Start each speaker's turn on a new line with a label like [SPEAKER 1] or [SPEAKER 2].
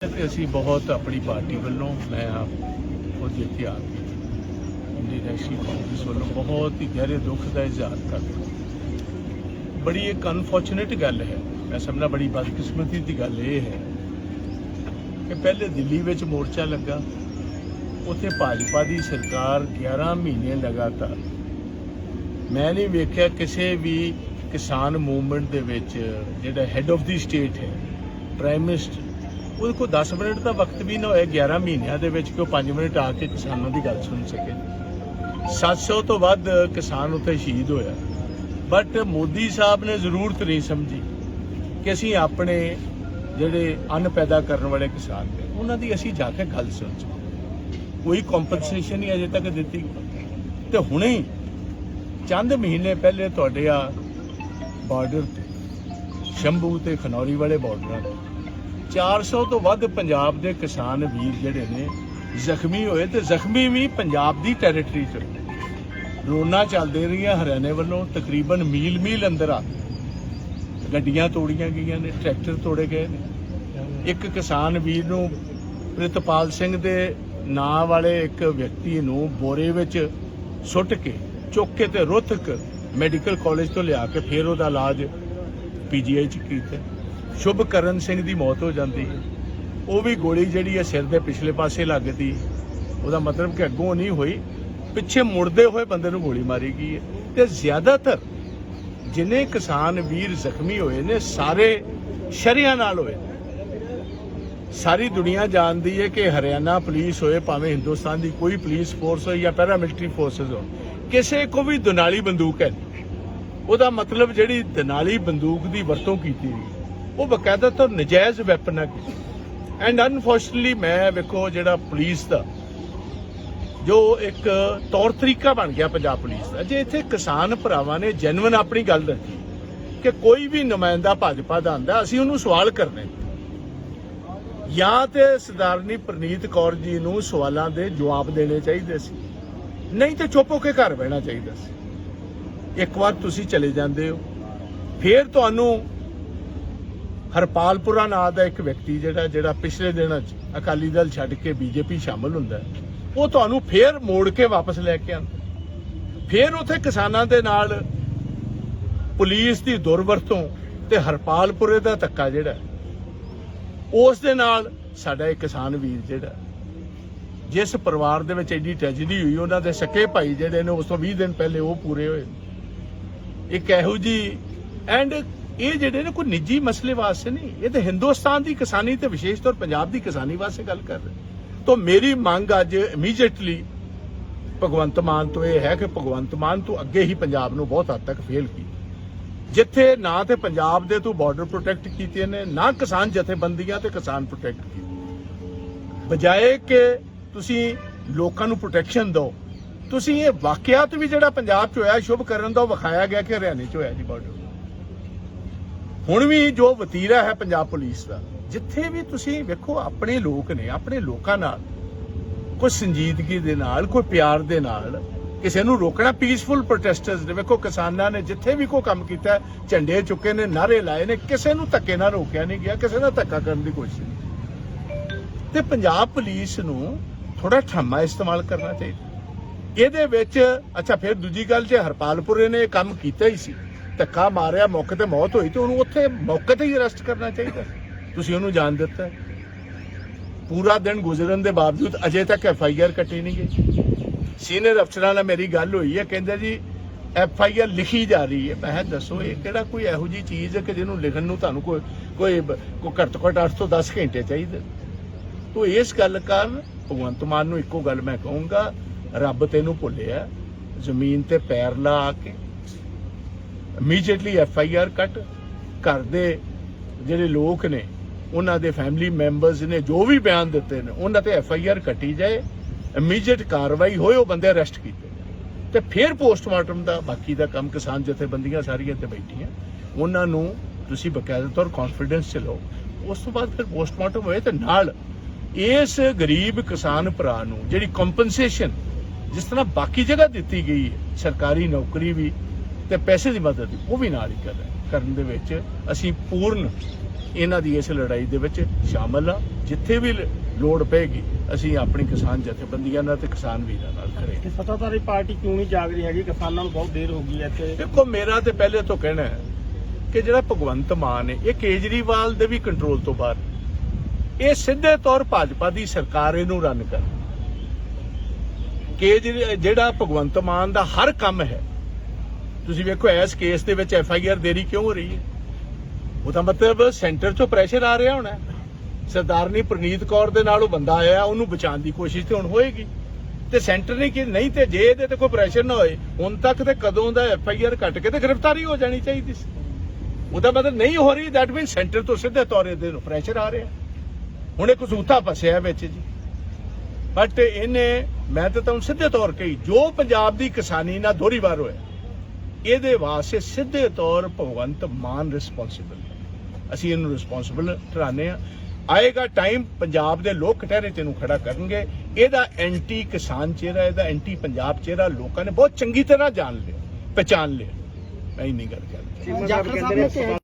[SPEAKER 1] ਤੇ ਅਸੀਂ ਬਹੁਤ ਆਪਣੀ ਪਾਰਟੀ ਵੱਲੋਂ ਮੈਂ ਆਪ ਖੁਦ ਇੱਥੇ ਆ ਕੇ ਇੰਡੀਅਨ ਨੈਸ਼ਨਲ ਕਾਂਗਰਸ ਵੱਲੋਂ ਬਹੁਤ ਹੀ ਗਹਿਰੇ ਦੁੱਖ ਦਾ ਇਜ਼ਹਾਰ ਕਰਦਾ ਬੜੀ ਇੱਕ ਅਨਫੋਰਚੂਨੇਟ ਗੱਲ ਹੈ। ਮੈਂ ਸਮਝਦਾ ਬੜੀ ਬਦਕਿਸਮਤੀ ਦੀ ਗੱਲ ਇਹ ਹੈ ਕਿ ਪਹਿਲੇ ਦਿੱਲੀ ਵਿੱਚ ਮੋਰਚਾ ਲੱਗਾ। ਉੱਥੇ ਭਾਜਪਾ ਦੀ ਸਰਕਾਰ 11 ਮਹੀਨੇ ਲਗਾਤਾਰ। ਮੈਂ ਨਹੀਂ ਵੇਖਿਆ ਕਿਸੇ ਵੀ ਕਿਸਾਨ ਮੂਵਮੈਂਟ ਦੇ ਵਿੱਚ ਜਿਹੜਾ ਹੈੱਡ ਆਫ ਦੀ ਸਟੇਟ ਹੈ ਪ੍ਰਾਈਮ ਮਿਨਿਸਟਰ ਉਹਦੇ ਕੋਲ 10 ਮਿੰਟ ਦਾ ਵਕਤ ਵੀ ਨਾ ਹੋਇਆ 11 ਮਹੀਨਿਆਂ ਦੇ ਵਿੱਚ ਕਿ ਉਹ 5 ਮਿੰਟ ਆ ਕੇ ਕਿਸਾਨਾਂ ਦੀ ਗੱਲ ਸੁਣ ਸਕੇ। 700 ਤੋਂ ਵੱਧ ਕਿਸਾਨ ਉੱਥੇ ਸ਼ਹੀਦ ਹੋਇਆ। ਬਟ ਮੋਦੀ ਸਾਹਿਬ ਨੇ ਜ਼ਰੂਰਤ ਨਹੀਂ ਸਮਝੀ ਕਿ ਅਸੀਂ ਆਪਣੇ ਜਿਹੜੇ ਅੰਨ ਪੈਦਾ ਕਰਨ ਵਾਲੇ ਕਿਸਾਨ ਨੇ, ਉਹਨਾਂ ਦੀ ਅਸੀਂ ਜਾ ਕੇ ਗੱਲ ਸੁਣ ਸਕੀਏ ਕੋਈ ਕੰਪਨਸੇਸ਼ਨ ਨਹੀਂ ਅਜੇ ਤੱਕ ਦਿੱਤੀ। ਤੇ ਹੁਣੇ ਚੰਦ ਮਹੀਨੇ ਪਹਿਲੇ ਤੁਹਾਡੇ ਆ ਬਾਰਡਰ ਤੇ, ਸ਼ੰਭੂ ਤੇ ਖਨੌਰੀ ਵਾਲੇ ਬਾਰਡਰਾਂ ਤੇ 400 ਤੋਂ ਵੱਧ ਪੰਜਾਬ ਦੇ ਕਿਸਾਨ ਵੀਰ ਜਿਹੜੇ ਨੇ, ਜ਼ਖਮੀ ਹੋਏ ਤੇ ਜ਼ਖਮੀ ਵੀ ਪੰਜਾਬ ਦੀ ਟੈਰੀਟਰੀ ਚ। ਰੋਣਾ ਚੱਲਦੇ ਰਹੀਆਂ ਹਰਿਆਣੇ ਵੱਲੋਂ, ਤਕਰੀਬਨ ਮੀਲ ਮੀਲ ਅੰਦਰ ਆ। ਗੱਡੀਆਂ ਤੋੜੀਆਂ ਗਈਆਂ ਨੇ, ਟਰੈਕਟਰ ਤੋੜੇ ਗਏ ਨੇ। ਇੱਕ ਕਿਸਾਨ ਵੀਰ ਨੂੰ ਪ੍ਰਿਤਪਾਲ ਸਿੰਘ ਦੇ ਨਾਂ ਵਾਲੇ ਇੱਕ ਵਿਅਕਤੀ ਨੂੰ ਬੋਰੇ ਵਿੱਚ ਸੁੱਟ ਕੇ, ਚੁੱਕ ਕੇ ਤੇ ਰੋਹਤਕ ਮੈਡੀਕਲ ਕਾਲਜ ਤੋਂ ਲਿਆ ਕੇ ਫਿਰ ਉਹਦਾ ਇਲਾਜ ਪੀਜੀਆਈ ਚ ਕੀਤਾ। ਸ਼ੁਭਕਰਨ ਸਿੰਘ ਦੀ ਮੌਤ ਹੋ ਜਾਂਦੀ ਉਹ ਵੀ ਗੋਲੀ ਜਿਹੜੀ ਹੈ ਸਿਰ ਦੇ ਪਿਛਲੇ ਪਾਸੇ ਲੱਗਦੀ। ਉਹਦਾ ਮਤਲਬ ਕਿ ਅੱਗੋਂ ਨਹੀਂ ਹੋਈ। ਪਿੱਛੇ ਮੁੜਦੇ ਹੋਏ ਬੰਦੇ ਨੂੰ ਗੋਲੀ ਮਾਰੀ ਗਈ ਹੈ। ਤੇ ਜ਼ਿਆਦਾਤਰ ਜਿਨੇ ਕਿਸਾਨ ਵੀਰ ਜ਼ਖਮੀ ਹੋਏ ਨੇ, ਸਾਰੇ ਸ਼ਰਿਆਂ ਨਾਲ ਹੋਏ ਸਾਰੀ ਦੁਨੀਆ ਜਾਣਦੀ ਹੈ ਕਿ ਹਰਿਆਣਾ ਪੁਲਿਸ ਹੋਏ, ਭਾਵੇਂ ਹਿੰਦੁਸਤਾਨ ਦੀ ਕੋਈ ਪੁਲਿਸ ਫੋਰਸ ਹੋਏ ਜਾਂ ਪੈਰਾਮਿਲਟਰੀ ਫੋਰਸਸ ਹੋਣ, ਕਿਸੇ ਕੋ ਵੀ ਦਨਾਲੀ ਬੰਦੂਕ ਹੈ ਉਹਦਾ ਮਤਲਬ ਜਿਹੜੀ ਦਨਾਲੀ ਬੰਦੂਕ ਦੀ ਵਰਤੋਂ ਕੀਤੀ ਗਈ। ਉਹ ਬਕਾਇਦਾ ਤੋਂ ਨਜਾਇਜ਼ ਵੈਪਨ ਹੈ ਐਂਡ ਅਨਫੋਰਚੂਨਟਲੀ ਮੈਂ ਵੇਖੋ ਜਿਹੜਾ ਪੁਲਿਸ ਦਾ, ਜੋ ਇੱਕ ਤੌਰ ਤਰੀਕਾ ਬਣ ਗਿਆ ਪੰਜਾਬ ਪੁਲਿਸ ਦਾ। ਜੇ ਇੱਥੇ ਕਿਸਾਨ ਭਰਾਵਾਂ ਨੇ ਜੈਨੂਇਨ ਆਪਣੀ ਗੱਲ ਰੱਖੀ ਕਿ ਕੋਈ ਵੀ ਨੁਮਾਇੰਦਾ ਭਾਜਪਾ ਦਾ ਆਂਦਾ ਅਸੀਂ ਉਹਨੂੰ ਸਵਾਲ ਕਰਨੇ ਜਾਂ ਤੇ ਸਰਦਾਰਨੀ ਪ੍ਰਨੀਤ ਕੌਰ ਜੀ ਨੂੰ ਸਵਾਲਾਂ ਦੇ ਜਵਾਬ ਦੇਣੇ ਚਾਹੀਦੇ ਸੀ। ਨਹੀਂ ਤੇ ਚੁੱਪ ਹੋ ਕੇ ਘਰ ਬਹਿਣਾ ਚਾਹੀਦਾ ਸੀ। ਇੱਕ ਵਾਰ ਤੁਸੀਂ ਚਲੇ ਜਾਂਦੇ ਹੋ। ਫਿਰ ਤੁਹਾਨੂੰ ਹਰਪਾਲਪੁਰਾ ਨਾਂ ਦਾ ਇੱਕ ਵਿਅਕਤੀ ਜਿਹੜਾ ਜਿਹੜਾ ਪਿਛਲੇ ਦਿਨਾਂ 'ਚ ਅਕਾਲੀ ਦਲ ਛੱਡ ਕੇ ਬੀਜੇਪੀ ਸ਼ਾਮਲ ਹੁੰਦਾ ਉਹ ਤੁਹਾਨੂੰ ਫੇਰ ਮੋੜ ਕੇ ਵਾਪਸ ਲੈ ਕੇ ਆਉਂਦਾ ਫੇਰ ਉੱਥੇ ਕਿਸਾਨਾਂ ਦੇ ਨਾਲ ਪੁਲਿਸ ਦੀ ਦੁਰਵਰਤੋਂ ਤੇ ਹਰਪਾਲਪੁਰੇ ਦਾ ਧੱਕਾ ਜਿਹੜਾ ਉਸ ਦੇ ਨਾਲ ਸਾਡਾ ਇੱਕ ਕਿਸਾਨ ਵੀਰ ਜਿਹੜਾ ਜਿਸ ਪਰਿਵਾਰ ਦੇ ਵਿੱਚ ਐਡੀ ਟ੍ਰੈਜੇਡੀ ਹੋਈ, ਉਹਨਾਂ ਦੇ ਸਕੇ ਭਾਈ ਜਿਹੜੇ ਨੇ, ਉਸ ਤੋਂ 20 ਦਿਨ ਪਹਿਲੇ ਉਹ ਪੂਰੇ ਹੋਏ। ਇੱਕ ਇਹੋ ਜੀ ਐਂਡ ਇਹ ਜਿਹੜੇ ਨੇ ਕੋਈ ਨਿੱਜੀ ਮਸਲੇ ਵਾਸਤੇ ਨਹੀਂ, ਇਹ ਤਾਂ ਹਿੰਦੁਸਤਾਨ ਦੀ ਕਿਸਾਨੀ ਤੇ ਵਿਸ਼ੇਸ਼ ਤੌਰ ਪੰਜਾਬ ਦੀ ਕਿਸਾਨੀ ਵਾਸਤੇ ਗੱਲ ਕਰ ਰਹੇ। ਤੋਂ ਮੇਰੀ ਮੰਗ ਅੱਜ ਇਮੀਡੀਏਟਲੀ ਭਗਵੰਤ ਮਾਨ ਤੋਂ ਇਹ ਹੈ ਕਿ ਭਗਵੰਤ ਮਾਨ ਤੋਂ ਅੱਗੇ ਹੀ ਪੰਜਾਬ ਨੂੰ ਬਹੁਤ ਹੱਦ ਤੱਕ ਫੇਲ ਕੀਤੀ। ਜਿੱਥੇ ਨਾ ਤੇ ਪੰਜਾਬ ਦੇ ਤੂੰ ਬਾਰਡਰ ਪ੍ਰੋਟੈਕਟ ਕੀਤੇ ਨੇ, ਨਾ ਕਿਸਾਨ ਜਥੇਬੰਦੀਆਂ ਤੇ ਕਿਸਾਨ ਪ੍ਰੋਟੈਕਟ ਕੀਤੇ। ਬਜਾਏ ਕਿ ਤੁਸੀਂ ਲੋਕਾਂ ਨੂੰ ਪ੍ਰੋਟੈਕਸ਼ਨ ਦਿਓ, ਤੁਸੀਂ ਇਹ ਵਾਕਿਆਤ ਵੀ ਜਿਹੜਾ ਪੰਜਾਬ 'ਚ ਹੋਇਆ, ਸ਼ੁਭ ਕਰਨ ਦਾ ਉਹ ਵਿਖਾਇਆ ਗਿਆ ਕਿ ਹਰਿਆਣੇ 'ਚ ਹੋਇਆ ਜੀ ਬਾਰਡਰ ਹੁਣ ਵੀ ਜੋ ਵਤੀਰਾ ਹੈ ਪੰਜਾਬ ਪੁਲਿਸ ਦਾ, ਜਿੱਥੇ ਵੀ ਤੁਸੀਂ ਵੇਖੋ ਆਪਣੇ ਲੋਕ ਨੇ, ਆਪਣੇ ਲੋਕਾਂ ਨਾਲ, ਕੋਈ ਸੰਜੀਦਗੀ ਦੇ ਨਾਲ, ਕੋਈ ਪਿਆਰ ਦੇ ਨਾਲ, ਕਿਸੇ ਨੂੰ ਰੋਕਣਾ ਪੀਸਫੁਲ ਪ੍ਰੋਟੈਸਟਰਸ ਨੇ, ਵੇਖੋ ਕਿਸਾਨਾਂ ਨੇ ਜਿੱਥੇ ਵੀ ਕੋਈ ਕੰਮ ਕੀਤਾ, ਝੰਡੇ ਚੁੱਕੇ ਨੇ ਨਾਰੇ ਲਾਏ ਨੇ, ਕਿਸੇ ਨੂੰ ਧੱਕੇ ਨਾਲ ਰੋਕਿਆ ਨਹੀਂ ਗਿਆ, ਕਿਸੇ ਨਾਲ ਧੱਕਾ ਕਰਨ ਦੀ ਕੋਸ਼ਿਸ਼ ਨਹੀਂ ਤੇ ਪੰਜਾਬ ਪੁਲਿਸ ਨੂੰ ਥੋੜਾ ਠੰਮਾ ਇਸਤੇਮਾਲ ਕਰਨਾ ਚਾਹੀਦਾ। ਇਹਦੇ ਵਿੱਚ, ਅੱਛਾ, ਫਿਰ ਦੂਜੀ ਗੱਲ ਜੇ ਹਰਪਾਲਪੁਰੇ ਨੇ ਇਹ ਕੰਮ ਕੀਤਾ ਹੀ ਸੀ ਧੱਕਾ ਮਾਰਿਆ, ਮੌਕੇ ਤੇ ਮੌਤ ਹੋਈ ਤੇ ਉਹਨੂੰ ਉੱਥੇ ਮੌਕੇ ਤੇ ਹੀ ਅਰੈਸਟ ਕਰਨਾ ਚਾਹੀਦਾ। ਤੁਸੀਂ ਉਹਨੂੰ ਜਾਣ ਦਿੱਤਾ। ਪੂਰਾ ਦਿਨ ਗੁਜ਼ਰਨ ਦੇ ਬਾਵਜੂਦ ਅਜੇ ਤੱਕ ਐਫ ਆਈ ਆਰ ਕੱਟੀ ਨਹੀਂ ਗਈ। ਸੀਨੀਅਰ ਅਫਸਰਾਂ ਨਾਲ ਮੇਰੀ ਗੱਲ ਹੋਈ ਹੈ, ਕਹਿੰਦੇ ਜੀ, ਐਫ ਆਈ ਆਰ ਲਿਖੀ ਜਾ ਰਹੀ ਹੈ। ਮੈਂ ਕਿਹਾ, ਦੱਸੋ, ਇਹ ਕਿਹੜਾ ਕੋਈ ਇਹੋ ਜੀ ਚੀਜ਼ ਹੈ ਕਿ ਜਿਹਨੂੰ ਲਿਖਣ ਨੂੰ ਤੁਹਾਨੂੰ ਕੋਈ ਕੋਈ ਕੋਈ ਘੱਟ ਤੋਂ ਘੱਟ 8 ਤੋਂ 10 ਘੰਟੇ ਚਾਹੀਦੇ? ਤੋ ਇਸ ਗੱਲ ਕਾਰਨ ਭਗਵੰਤ ਮਾਨ ਨੂੰ ਇੱਕੋ ਗੱਲ ਮੈਂ ਕਹੂੰਗਾ, ਰੱਬ ਤੈਨੂੰ ਭੁੱਲਿਆ। ਜ਼ਮੀਨ ਤੇ ਪੈਰ ਲਾ ਕੇ immediately F I R cut ਘਰ ਦੇ ਜਿਹੜੇ ਲੋਕ ਨੇ, ਉਹਨਾਂ ਦੇ ਫੈਮਿਲੀ ਮੈਂਬਰਸ ਨੇ, ਜੋ ਵੀ ਬਿਆਨ ਦਿੱਤੇ ਨੇ, ਉਹਨਾਂ ਤੇ ਐਫ ਆਈ ਆਰ ਕੱਟੀ ਜਾਏ ਇਮੀਡੀਏਟ ਕਾਰਵਾਈ ਹੋਏ, ਉਹ ਬੰਦੇ ਅਰੈਸਟ ਕੀਤੇ ਜਾਣ। ਤੇ ਫਿਰ ਪੋਸਟਮਾਰਟਮ ਦਾ ਬਾਕੀ ਦਾ ਕੰਮ ਕਿਸਾਨ ਜਥੇਬੰਦੀਆਂ ਸਾਰੀਆਂ ਤੇ ਬੈਠੀਆਂ। ਉਹਨਾਂ ਨੂੰ ਤੁਸੀਂ ਬਕਾਇਦਾ ਤੌਰ ਕੌਨਫੀਡੈਂਸ ਚ ਲਓ। ਉਸ ਤੋਂ ਬਾਅਦ ਫਿਰ ਪੋਸਟਮਾਰਟਮ ਹੋਏ ਤੇ ਨਾਲ ਇਸ ਗਰੀਬ ਕਿਸਾਨ ਭਰਾ ਨੂੰ ਜਿਹੜੀ ਕੰਪਨਸੇਸ਼ਨ ਜਿਸ ਤਰ੍ਹਾਂ ਬਾਕੀ ਜਗ੍ਹਾ ਦਿੱਤੀ ਗਈ ਹੈ, ਸਰਕਾਰੀ ਨੌਕਰੀ ਵੀ ਤੇ ਪੈਸੇ ਦੀ ਮਦਦ ਵੀ ਉਹ ਵੀ ਨਾਲ ਹੀ ਕਰ ਕਰਨ ਦੇ ਵਿੱਚ ਅਸੀਂ ਪੂਰਨ ਇਹਨਾਂ ਦੀ ਇਸ ਲੜਾਈ ਦੇ ਵਿੱਚ ਸ਼ਾਮਲ ਆ ਜਿੱਥੇ ਵੀ ਲੋੜ ਪਏਗੀ ਅਸੀਂ ਆਪਣੀ ਕਿਸਾਨ ਜਥੇਬੰਦੀਆਂ ਨਾਲ ਤੇ ਕਿਸਾਨ ਵੀਰਾਂ ਨਾਲ ਖੜੇ ਹਾਂ।
[SPEAKER 2] ਕਿ ਸੱਤਾਧਾਰੀ ਪਾਰਟੀ ਕਿਉਂ ਨਹੀਂ ਜਾਗ ਰਹੀ ਹੈਗੀ? ਕਿਸਾਨਾਂ ਨੂੰ ਬਹੁਤ ਦੇਰ ਹੋ ਗਈ ਹੈ ਇੱਥੇ।
[SPEAKER 1] ਦੇਖੋ ਮੇਰਾ ਤੇ ਪਹਿਲੇ ਤੋਂ ਕਹਿਣਾ ਹੈ ਕਿ ਜਿਹੜਾ ਭਗਵੰਤ ਮਾਨ ਹੈ ਇਹ ਕੇਜਰੀਵਾਲ ਦੇ ਵੀ ਕੰਟਰੋਲ ਤੋਂ ਬਾਹਰ ਇਹ ਸਿੱਧੇ ਤੌਰ ਭਾਜਪਾ ਦੀ ਸਰਕਾਰ ਇਹਨੂੰ ਰਨ ਕਰ ਕੇਜਰੀ ਜਿਹੜਾ ਭਗਵੰਤ ਮਾਨ ਦਾ ਹਰ ਕੰਮ ਹੈ ਤੁਸੀਂ ਵੇਖੋ, ਇਸ ਕੇਸ ਦੇ ਵਿੱਚ ਐਫ ਆਈ ਆਰ ਦੇਰੀ ਕਿਉਂ ਹੋ ਰਹੀ ਹੈ? ਉਹਦਾ ਮਤਲਬ ਸੈਂਟਰ ਤੋਂ ਪ੍ਰੈਸ਼ਰ ਆ ਰਿਹਾ ਹੋਣਾ। ਸਰਦਾਰਨੀ ਪ੍ਰਨੀਤ ਕੌਰ ਦੇ ਨਾਲ ਉਹ ਬੰਦਾ ਆਇਆ, ਉਹਨੂੰ ਬਚਾਉਣ ਦੀ ਕੋਸ਼ਿਸ਼ ਤੇ ਹੁਣ ਹੋਏਗੀ। ਤੇ ਸੈਂਟਰ ਨੇ ਕਿ ਨਹੀਂ ਤੇ ਜੇ ਇਹਦੇ ਤੇ ਕੋਈ ਪ੍ਰੈਸ਼ਰ ਨਾ ਹੋਏ, ਹੁਣ ਤੱਕ ਤੇ ਕਦੋਂ ਦਾ ਐਫ ਆਈ ਆਰ ਕੱਟ ਕੇ ਤੇ ਗ੍ਰਿਫਤਾਰੀ ਹੋ ਜਾਣੀ ਚਾਹੀਦੀ ਸੀ। ਉਹਦਾ ਮਤਲਬ ਨਹੀਂ ਹੋ ਰਹੀ ਦੈਟ ਮੀਨ ਸੈਂਟਰ ਤੋਂ ਸਿੱਧੇ ਤੌਰ ਇਹਦੇ ਪ੍ਰੈਸ਼ਰ ਆ ਰਿਹਾ। ਹੁਣ ਇਹ ਕਸੂਤਾ ਫਸਿਆ ਵਿੱਚ ਜੀ। ਬਟ ਇਹਨੇ, ਮੈਂ ਤਾਂ ਤੁਹਾਨੂੰ ਸਿੱਧੇ ਤੌਰ ਕਹੀ ਜੋ ਪੰਜਾਬ ਦੀ ਕਿਸਾਨੀ ਨਾਲ ਦੋਹਰੀ ਵਾਰ ਹੋਇਆ ਇਹਦੇ ਵਾਸਤੇ ਸਿੱਧੇ ਤੌਰ ਭਗਵੰਤ ਮਾਨ ਰਿਸਪੌਂਸਿਬਲ ਅਸੀਂ ਇਹਨੂੰ ਰਿਸਪੌਂਸਿਬਲ ਠਹਿਰਾਉਂਦੇ ਆ। ਆਏਗਾ ਟਾਈਮ ਪੰਜਾਬ ਦੇ ਲੋਕ ਕਟਹਿਰੇ ਤੇ ਨੂੰ ਖੜਾ ਕਰਨਗੇ। ਇਹਦਾ ਐਂਟੀ ਕਿਸਾਨ ਚਿਹਰਾ, ਇਹਦਾ ਐਂਟੀ ਪੰਜਾਬ ਚਿਹਰਾ ਲੋਕਾਂ ਨੇ ਬਹੁਤ ਚੰਗੀ ਤਰ੍ਹਾਂ ਜਾਣ ਲਿਆ ਪਛਾਣ ਲਿਆ। ਮੈਂ ਇੰਨੀ ਗੱਲ ਕਰਦਾ